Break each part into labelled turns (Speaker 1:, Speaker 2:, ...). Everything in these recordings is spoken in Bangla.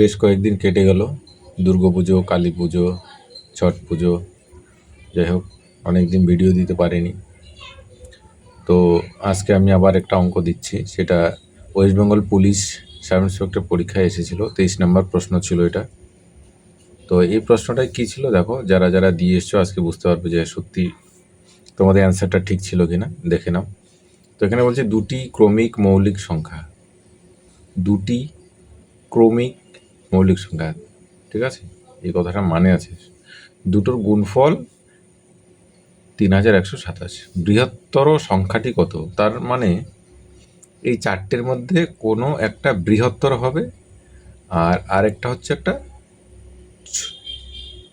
Speaker 1: বেশ কয়েকদিন কেটে গেল দুর্গা পুজো কালী পুজো ছট পুজো যাই হোক অনেক দিন ভিডিও দিতে পারিনি তো আজকে আমি আবার একটা অঙ্ক দিচ্ছি সেটা West Bengal police sub inspector পরীক্ষায় এসেছিল তেইশ নম্বর প্রশ্ন ছিল এটা তো এই প্রশ্নটায় কী ছিল দেখো যারা যারা দিয়ে এসছো আজকে বুঝতে পারবে যে সত্যি তোমাদের অ্যান্সারটা ঠিক ছিল কি না দেখে নাও তো এখানে বলছে দুটি ক্রমিক মৌলিক সংখ্যা দুটি ক্রমিক মৌলিক সংখ্যা ঠিক আছে এই কথাটা মানে আছে দুটোর গুণফল তিন হাজার একশো সাতাশ বৃহত্তর সংখ্যাটি কত তার মানে এই চারটের মধ্যে কোনো একটা বৃহত্তর হবে আর আরেকটা হচ্ছে একটা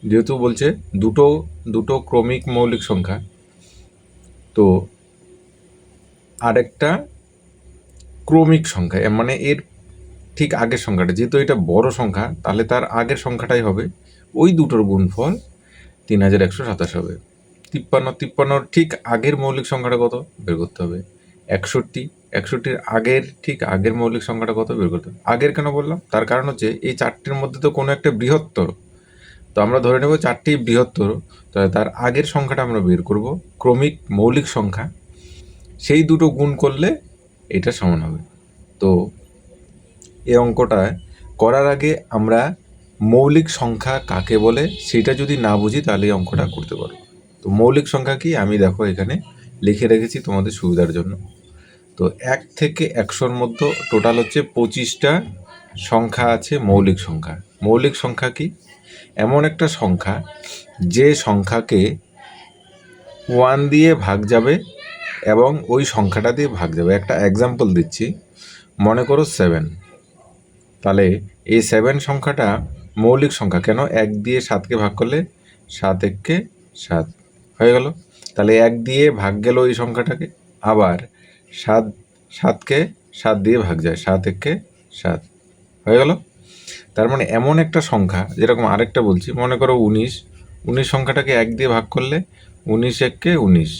Speaker 1: যেহেতু বলছে দুটো দুটো ক্রমিক মৌলিক সংখ্যা তো আরেকটা ক্রমিক সংখ্যা মানে এর ঠিক আগের সংখ্যাটা যেহেতু এটা বড় সংখ্যা তাহলে তার আগের সংখ্যাটাই হবে ওই দুটোর গুণফল তিন হাজার একশো সাতাশ হবে তিপ্পান্ন তিপ্পান্নর ঠিক আগের মৌলিক সংখ্যাটা কত বের করতে হবে একষট্টি একষট্টির আগের ঠিক আগের মৌলিক সংখ্যাটা কত বের করতে হবে আগের কেন বললাম তার কারণ হচ্ছে এই চারটির মধ্যে তো কোনো একটা বৃহত্তর তো আমরা ধরে নেব চারটি বৃহত্তর তাহলে তার আগের সংখ্যাটা আমরা বের করব ক্রমিক মৌলিক সংখ্যা সেই দুটো গুণ করলে এটা সমান হবে এই অঙ্কটা করার আগে আমরা মৌলিক সংখ্যা কাকে বলে সেটা যদি না বুঝি তাহলে এই অঙ্কটা করতে পারো তো মৌলিক সংখ্যা কি আমি দেখো এখানে লিখে রেখেছি তোমাদের সুবিধার জন্য তো এক থেকে একশোর মধ্যে টোটাল হচ্ছে পঁচিশটা সংখ্যা আছে মৌলিক সংখ্যা মৌলিক সংখ্যা কি এমন একটা সংখ্যা যে সংখ্যাকে ওয়ান দিয়ে ভাগ যাবে এবং ওই সংখ্যাটা দিয়ে ভাগ যাবে একটা এক্সাম্পল দিচ্ছি মনে করো সেভেন তাহলে এই সেভেন সংখ্যাটা মৌলিক সংখ্যা কেন এক দিয়ে সাতকে ভাগ করলে সাত এককে সাত হয়ে গেল তাহলে এক দিয়ে ভাগ গেল এই সংখ্যাটাকে আবার সাত সাতকে সাত দিয়ে ভাগ যায় সাত এককে সাত হয়ে গেল তার মানে এমন একটা সংখ্যা যেরকম আরেকটা বলছি মনে করো উনিশ উনিশ সংখ্যাটাকে এক দিয়ে ভাগ করলে উনিশ এককে উনিশ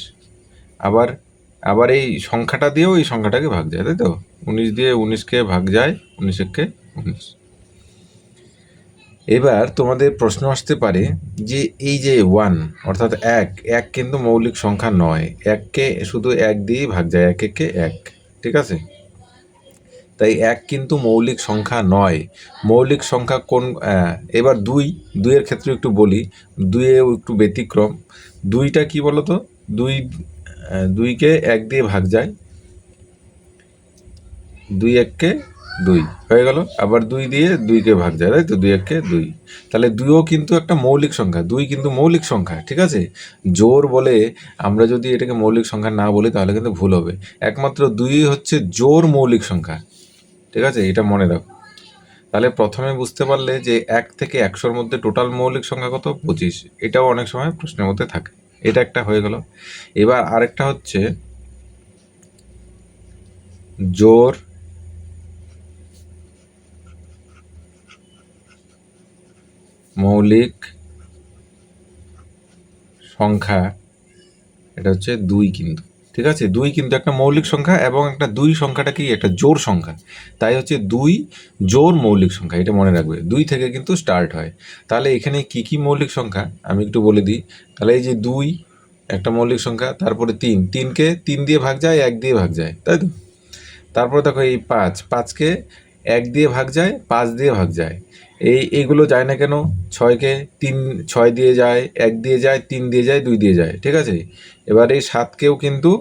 Speaker 1: আবার আবার এই সংখ্যাটা দিয়েও এই সংখ্যাটাকে ভাগ যায় তাই তো উনিশ দিয়ে উনিশকে ভাগ যায় উনিশ এককে এবার তোমাদের প্রশ্ন আসতে পারে যে এই যে ওয়ান অর্থাৎ এক এক কিন্তু মৌলিক সংখ্যা নয় এককে শুধু এক দিয়েই ভাগ যায় এক একে এক ঠিক আছে তাই এক কিন্তু মৌলিক সংখ্যা নয় মৌলিক সংখ্যা কোন এবার দুই দুইয়ের ক্ষেত্রে একটু বলি দুইয়েও একটু ব্যতিক্রম দুইটা কি বলতো দুই দুইকে এক দিয়ে ভাগ যায় দুই এককে দুই হয়ে গেল আবার দুই দিয়ে দুইকে ভাগ যায় তাই তো দুই এককে দুই তাহলে দুইও কিন্তু একটা মৌলিক সংখ্যা দুই কিন্তু মৌলিক সংখ্যা ঠিক আছে জোর বলে আমরা যদি এটাকে মৌলিক সংখ্যা না বলি তাহলে কিন্তু ভুল হবে একমাত্র দুই হচ্ছে জোর মৌলিক সংখ্যা ঠিক আছে এটা মনে রাখো তাহলে প্রথমে বুঝতে পারলে যে এক থেকে একশোর মধ্যে টোটাল মৌলিক সংখ্যা কত পঁচিশ এটাও অনেক সময় প্রশ্নের মধ্যে থাকে এটা একটা হয়ে গেল এবার আরেকটা হচ্ছে জোর মৌলিক সংখ্যা এটা হচ্ছে দুই কিন্তু ঠিক আছে দুই কিন্তু একটা মৌলিক সংখ্যা এবং একটা দুই সংখ্যাটা কি একটা জোর সংখ্যা তাই হচ্ছে দুই জোর মৌলিক সংখ্যা এটা মনে রাখবে দুই থেকে কিন্তু স্টার্ট হয় তাহলে এখানে কি কি মৌলিক সংখ্যা আমি একটু বলে দিই তাহলে এই যে দুই একটা মৌলিক সংখ্যা তারপরে তিন তিনকে তিন দিয়ে ভাগ যায় এক দিয়ে ভাগ যায় তাই তো তারপরে দেখো এই পাঁচ পাঁচকে এক দিয়ে ভাগ যায় পাঁচ দিয়ে ভাগ যায় এই এইগুলো যায় না কেন ছয়কে তিন ছয় দিয়ে যায় এক দিয়ে যায় তিন দিয়ে যায় দুই দিয়ে যায় ঠিক আছে এবার এই সাতকেও কিন্তু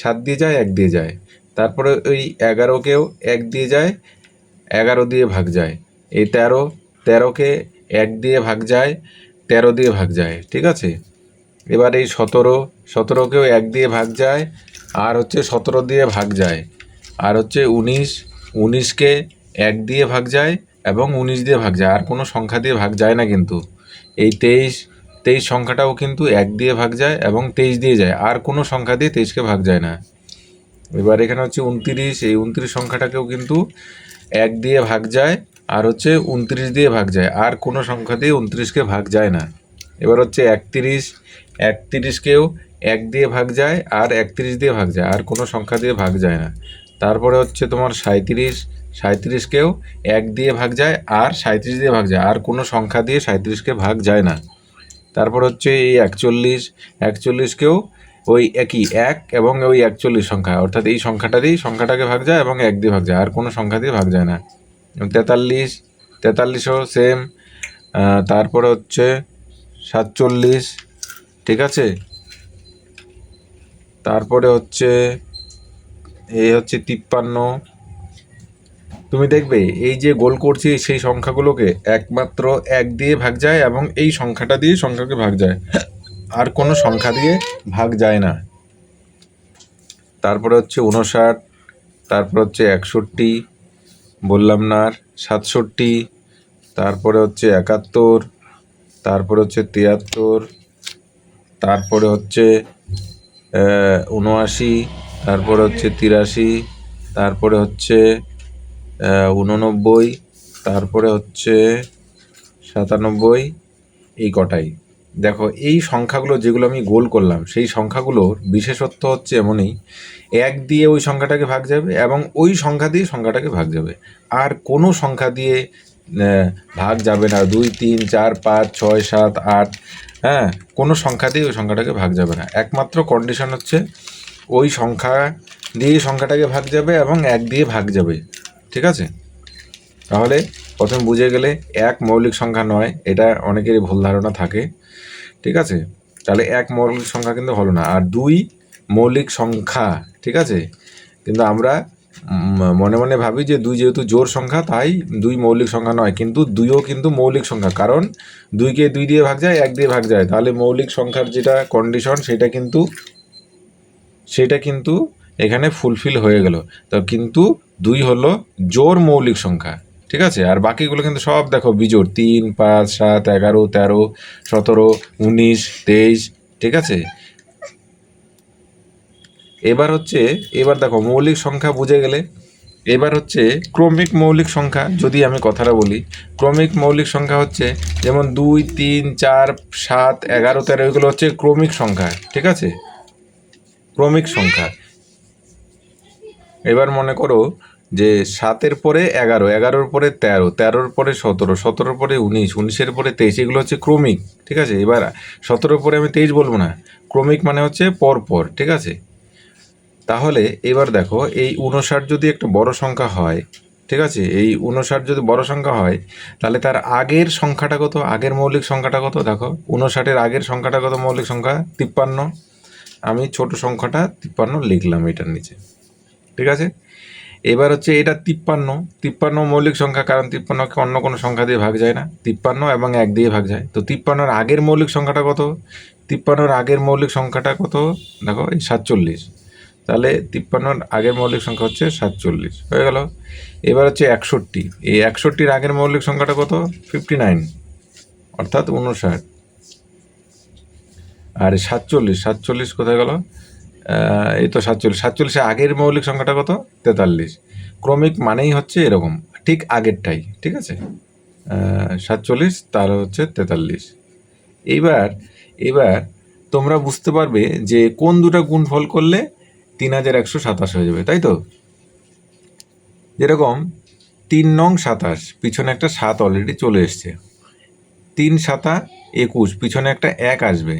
Speaker 1: সাত দিয়ে যায় এক দিয়ে যায় তারপরে ওই এগারোকেও এক দিয়ে যায় এগারো দিয়ে ভাগ যায় এই তেরো তেরোকে এক দিয়ে ভাগ যায় তেরো দিয়ে ভাগ যায় ঠিক আছে এবার এই সতেরো সতেরোকেও এক দিয়ে ভাগ যায় আর হচ্ছে সতেরো দিয়ে ভাগ যায় আর হচ্ছে উনিশ উনিশকে এক দিয়ে ভাগ যায় এবং উনিশ দিয়ে ভাগ যায় আর কোনো সংখ্যা দিয়ে ভাগ যায় না কিন্তু এই তেইশ তেইশ সংখ্যাটাও কিন্তু এক দিয়ে ভাগ যায় এবং তেইশ দিয়ে যায় আর কোনো সংখ্যা দিয়ে তেইশকে ভাগ যায় না এবার এখানে হচ্ছে উনত্রিশ এই উনত্রিশ সংখ্যাটাকেও কিন্তু এক দিয়ে ভাগ যায় আর হচ্ছে উনত্রিশ দিয়ে ভাগ যায় আর কোনো সংখ্যা দিয়ে উনত্রিশকে ভাগ যায় না এবার হচ্ছে একত্রিশ একত্রিশকেও এক দিয়ে ভাগ যায় আর একত্রিশ দিয়ে ভাগ যায় আর কোনো সংখ্যা দিয়ে ভাগ যায় না তারপরে হচ্ছে তোমার সাঁত্রিশ সাঁত্রিশকেও এক দিয়ে ভাগ যায় আর সাঁত্রিশ দিয়ে ভাগ যায় আর কোনো সংখ্যা দিয়ে সাঁত্রিশকে ভাগ যায় না তারপর হচ্ছে এই একচল্লিশ একচল্লিশকেও ওই একই এক এবং ওই একচল্লিশ সংখ্যা অর্থাৎ এই সংখ্যাটা দিয়েই সংখ্যাটাকে ভাগ যায় এবং এক দিয়ে ভাগ যায় আর কোনো সংখ্যা দিয়ে ভাগ যায় না তেতাল্লিশ তেতাল্লিশও সেম তারপরে হচ্ছে সাতচল্লিশ ঠিক আছে তারপরে হচ্ছে এই হচ্ছে তিপ্পান্ন তুমি দেখবে এই যে গোল করছি সেই সংখ্যাগুলোকে একমাত্র এক দিয়ে ভাগ যায় এবং এই সংখ্যাটা দিয়ে সংখ্যাকে ভাগ যায় আর কোনো সংখ্যা দিয়ে ভাগ যায় না তারপরে হচ্ছে উনষাট তারপর হচ্ছে একষট্টি বললাম না সাতষট্টি তারপরে হচ্ছে একাত্তর তারপরে হচ্ছে তিয়াত্তর তারপরে হচ্ছে উনআশি তারপরে হচ্ছে তিরাশি তারপরে হচ্ছে উননব্বই তারপরে হচ্ছে সাতানব্বই এই কটাই দেখো এই সংখ্যাগুলো যেগুলো আমি গোল করলাম সেই সংখ্যাগুলোর বিশেষত্ব হচ্ছে এমনই এক দিয়ে ওই সংখ্যাটাকে ভাগ যাবে এবং ওই সংখ্যা দিয়ে সংখ্যাটাকে ভাগ যাবে আর কোনো সংখ্যা দিয়ে ভাগ যাবে না দুই তিন চার পাঁচ ছয় সাত আট হ্যাঁ কোনো সংখ্যা দিয়ে ওই সংখ্যাটাকে ভাগ যাবে না একমাত্র কন্ডিশন হচ্ছে ওই সংখ্যা দিয়ে সংখ্যাটাকে ভাগ যাবে এবং এক দিয়ে ভাগ যাবে ঠিক আছে তাহলে প্রথমে বুঝে গেলে এক মৌলিক সংখ্যা নয় এটা অনেকেরই ভুল ধারণা থাকে ঠিক আছে তাহলে এক মৌলিক সংখ্যা কিন্তু হলো না আর দুই মৌলিক সংখ্যা ঠিক আছে কিন্তু আমরা মনে মনে ভাবি যে দুই যেহেতু জোর সংখ্যা তাই দুই মৌলিক সংখ্যা নয় কিন্তু দুইও কিন্তু মৌলিক সংখ্যা কারণ দুইকে দুই দিয়ে ভাগ যায় এক দিয়ে ভাগ যায় তাহলে মৌলিক সংখ্যার যেটা কন্ডিশন সেটা কিন্তু সেটা কিন্তু এখানে ফুলফিল হয়ে গেল তো কিন্তু দুই হলো জোর মৌলিক সংখ্যা ঠিক আছে আর বাকিগুলো কিন্তু সব দেখো বিজোর তিন পাঁচ সাত এগারো তেরো সতেরো উনিশ তেইশ ঠিক আছে এবার হচ্ছে এবার দেখো মৌলিক সংখ্যা বুঝে গেলে এবার হচ্ছে ক্রমিক মৌলিক সংখ্যা যদি আমি কথাটা বলি ক্রমিক মৌলিক সংখ্যা হচ্ছে যেমন দুই তিন চার সাত এগারো তেরো এগুলো হচ্ছে ক্রমিক সংখ্যা ঠিক আছে ক্রমিক সংখ্যা এবার মনে করো যে সাতের পরে এগারো এগারোর পরে তেরো তেরোর পরে সতেরো সতেরোর পরে উনিশ উনিশের পরে তেইশ এগুলো হচ্ছে ক্রমিক ঠিক আছে এবার সতেরোর পরে আমি তেইশ বলবো না ক্রমিক মানে হচ্ছে পরপর ঠিক আছে তাহলে এবার দেখো এই উনষাট যদি একটা বড় সংখ্যা হয় ঠিক আছে এই উনষাট যদি বড় সংখ্যা হয় তাহলে তার আগের সংখ্যাটা কত আগের মৌলিক সংখ্যাটা কত দেখো উনষাটের আগের সংখ্যাটা কত মৌলিক সংখ্যা তিপ্পান্ন আমি ছোট সংখ্যাটা তিপ্পান্ন লিখলাম এটার নিচে ঠিক আছে এবার হচ্ছে এটা তিপ্পান্ন তিপ্পান্ন মৌলিক সংখ্যা কারণ তিপ্পান্নকে অন্য কোনো সংখ্যা দিয়ে ভাগ যায় না তিপ্পান্ন এবং এক দিয়ে ভাগ যায় তো তিপ্পান্নর আগের মৌলিক সংখ্যাটা কত তিপ্পান্নর আগের মৌলিক সংখ্যাটা কত দেখো এই সাতচল্লিশ তাহলে তিপ্পান্নর আগের মৌলিক সংখ্যা হচ্ছে সাতচল্লিশ হয়ে গেল এবার হচ্ছে একষট্টি এই একষট্টির আগের মৌলিক সংখ্যাটা কত ফিফটি নাইন অর্থাৎ উনষাট আর সাতচল্লিশ সাতচল্লিশ কোথায় গেল এই তো সাতচল্লিশ সাতচল্লিশে আগের মৌলিক সংখ্যাটা কত তেতাল্লিশ ক্রমিক মানেই হচ্ছে এরকম ঠিক আগেরটাই ঠিক আছে সাতচল্লিশ তার হচ্ছে তেতাল্লিশ এইবার এবার তোমরা বুঝতে পারবে যে কোন দুটা গুণফল করলে তিন হাজার একশো সাতাশ হয়ে যাবে তাই তো যেরকম তিন নং সাতাশ পিছনে একটা সাত অলরেডি চলে এসছে তিন সাতা একুশ পিছনে একটা এক আসবে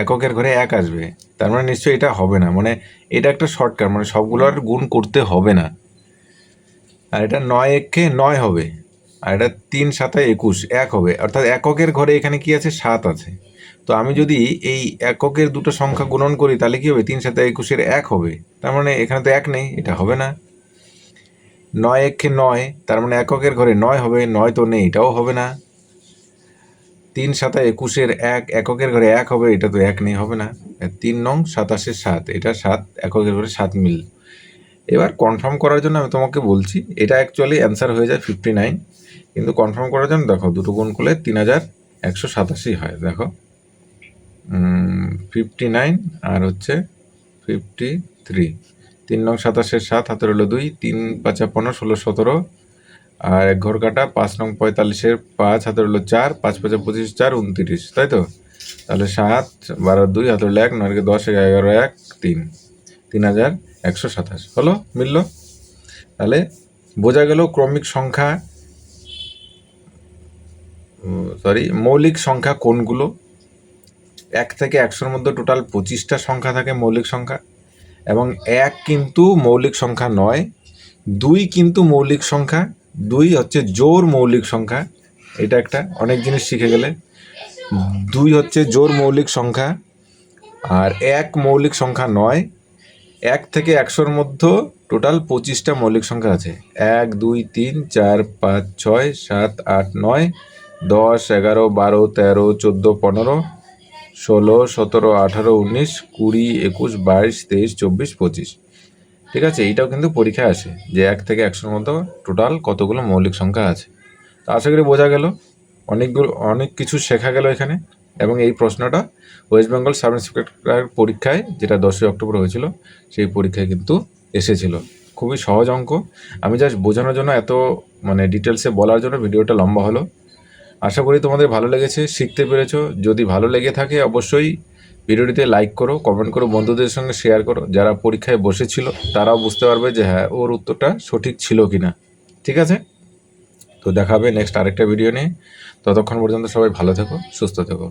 Speaker 1: এককের ঘরে এক আসবে তার মানে নিশ্চয়ই এটা হবে না মানে এটা একটা শর্টকাট মানে সবগুলোর গুণ করতে হবে না আর এটা নয় এককে নয় হবে আর এটা তিন সাতায় একুশ এক হবে অর্থাৎ এককের ঘরে এখানে কি আছে সাত আছে তো আমি যদি এই এককের দুটো সংখ্যা গুণন করি তাহলে কী হবে তিন সাতে একুশের এক হবে তার মানে এখানে তো এক নেই এটা হবে না নয় একে নয় তার মানে এককের ঘরে নয় হবে নয় তো নেই এটাও হবে না তিন সাতা একুশের এক এককের ঘরে এক হবে এটা তো এক নেই হবে না তিন নং সাতাশের সাত এটা সাত এককের ঘরে সাত মিল এবার কনফার্ম করার জন্য আমি তোমাকে বলছি এটা অ্যাকচুয়ালি অ্যান্সার হয়ে যায় ফিফটি নাইন কিন্তু কনফার্ম করার জন্য দেখো দুটো গুণ করলে তিন হাজার একশো সাতাশি হয় দেখো ফিফটি নাইন আর হচ্ছে ফিফটি থ্রি তিন নং সাতাশের সাত হাতের হলো দুই তিন পাঁচা পনেরো ষোলো সতেরো আর এক ঘর কাটা পাঁচ নং পঁয়তাল্লিশের পাঁচ হাতের হলো চার পাঁচ পাঁচে পঁচিশ চার উনত্রিশ তাই তো তাহলে সাত বারো দুই হাতের হলো এক নয় দশ এগারো এক তিন তিন হাজার একশো সাতাশ হলো মিলল তাহলে বোঝা গেল ক্রমিক সংখ্যা সরি মৌলিক সংখ্যা কোনগুলো এক থেকে একশোর মধ্যে টোটাল পঁচিশটা সংখ্যা থাকে মৌলিক সংখ্যা এবং এক কিন্তু মৌলিক সংখ্যা নয় দুই কিন্তু মৌলিক সংখ্যা দুই হচ্ছে জোর মৌলিক সংখ্যা এটা একটা অনেক জিনিস শিখে গেলে দুই হচ্ছে জোর মৌলিক সংখ্যা আর এক মৌলিক সংখ্যা নয় এক থেকে একশোর মধ্যে টোটাল পঁচিশটা মৌলিক সংখ্যা আছে এক দুই তিন চার পাঁচ ছয় সাত আট নয় দশ এগারো বারো তেরো চোদ্দো পনেরো ষোলো সতেরো আঠারো উনিশ কুড়ি একুশ বাইশ তেইশ চব্বিশ পঁচিশ ঠিক আছে এইটাও কিন্তু পরীক্ষা আছে যে এক থেকে একশোর মতো টোটাল কতগুলো মৌলিক সংখ্যা আছে তো আশা করি বোঝা গেল অনেকগুলো অনেক কিছু শেখা গেল এখানে এবং এই প্রশ্নটা ওয়েস্ট বেঙ্গল সাব পরীক্ষায় যেটা দশই অক্টোবর হয়েছিল সেই পরীক্ষায় কিন্তু এসেছিল খুবই সহজ অঙ্ক আমি জাস্ট বোঝানোর জন্য এত মানে ডিটেলসে বলার জন্য ভিডিওটা লম্বা হলো আশা করি তোমাদের ভালো লেগেছে শিখতে পেরেছো যদি ভালো লেগে থাকে অবশ্যই ভিডিওটিতে লাইক করো কমেন্ট করো বন্ধুদের সঙ্গে শেয়ার করো যারা পরীক্ষায় বসেছিল তারাও বুঝতে পারবে যে হ্যাঁ ওর উত্তরটা সঠিক ছিল কি না ঠিক আছে তো দেখাবে নেক্সট আরেকটা ভিডিও নিয়ে ততক্ষণ পর্যন্ত সবাই ভালো থেকো সুস্থ থেকো